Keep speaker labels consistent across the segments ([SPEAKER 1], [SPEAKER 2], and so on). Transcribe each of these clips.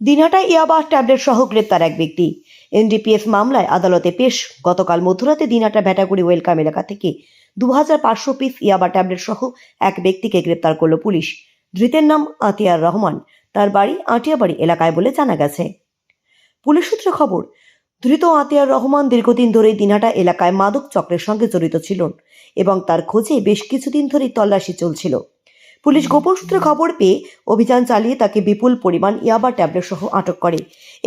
[SPEAKER 1] দিনহাটা ইয়াবা ট্যাবলেট সহ গ্রেপ্তার এক ব্যক্তি। এনডিপিএস মামলায় আদালতে পেশ গতকাল মধ্যরাতে দিনহাটা ভ্যাটাগুড়ি ওয়েলকাম এলাকা থেকে দু হাজার পাঁচশো পিস ইয়াবা ট্যাবলেট সহ এক ব্যক্তিকে গ্রেপ্তার করল পুলিশ। ধৃতের নাম আতিয়ার রহমান। তার বাড়ি আটিয়াবাড়ি এলাকায় বলে জানা গেছে। পুলিশ সূত্রে খবর, ধৃত আতিয়ার রহমান দীর্ঘদিন ধরে দিনহাটা এলাকায় মাদক চক্রের সঙ্গে জড়িত ছিলেন এবং তার খোঁজে বেশ কিছুদিন ধরেই তল্লাশি চলছিল। পুলিশ গোপন সূত্রে খবর পেয়ে অভিযান চালিয়ে তাকে বিপুল পরিমাণ ইয়াবা ট্যাবলেট সহ আটক করে।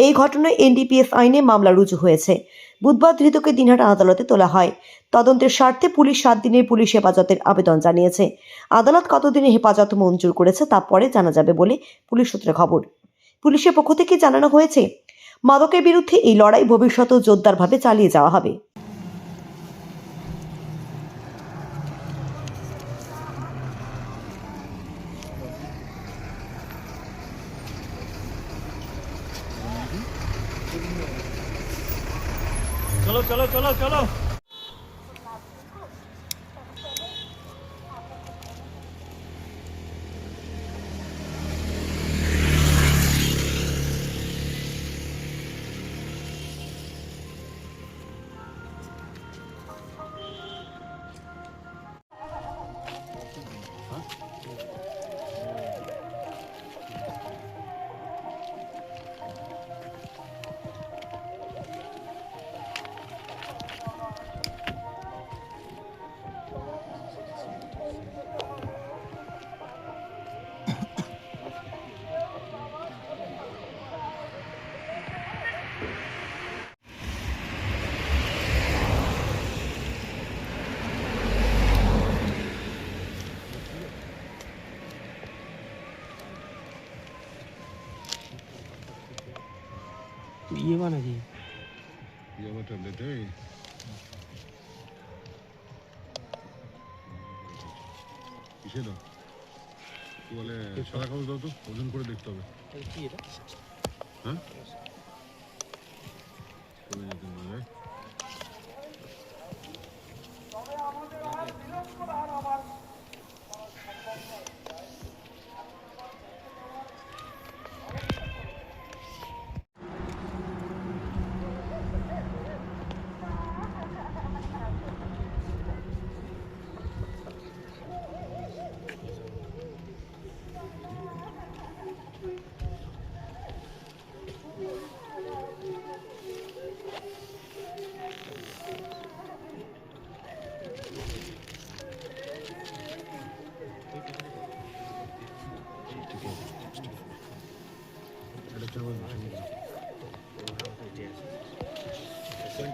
[SPEAKER 1] এই ঘটনায় এনডিপিএস আইনে মামলা রুজু হয়েছে। বুধবার ধৃতকে দিনহাটা আদালতে তোলা হয়। তদন্তের স্বার্থে পুলিশ সাত দিনের পুলিশ হেফাজতের আবেদন জানিয়েছে। আদালত কতদিনের হেফাজত মঞ্জুর করেছে তা পরে জানা যাবে বলে পুলিশ সূত্রে খবর। পুলিশের পক্ষ থেকে জানানো হয়েছে, মাদকের বিরুদ্ধে এই লড়াই ভবিষ্যতেও জোরদারভাবে চালিয়ে যাওয়া হবে।
[SPEAKER 2] চলো চলো চলো চলো।
[SPEAKER 3] ইয়ে নাকি
[SPEAKER 4] ইয়াবা ট্যাবলেট কিসে দাও? কি বলে সাদা কাগজ দাও তো ওজন করে দেখতে হবে।
[SPEAKER 3] কি এটা?
[SPEAKER 4] হ্যাঁ? Pero te.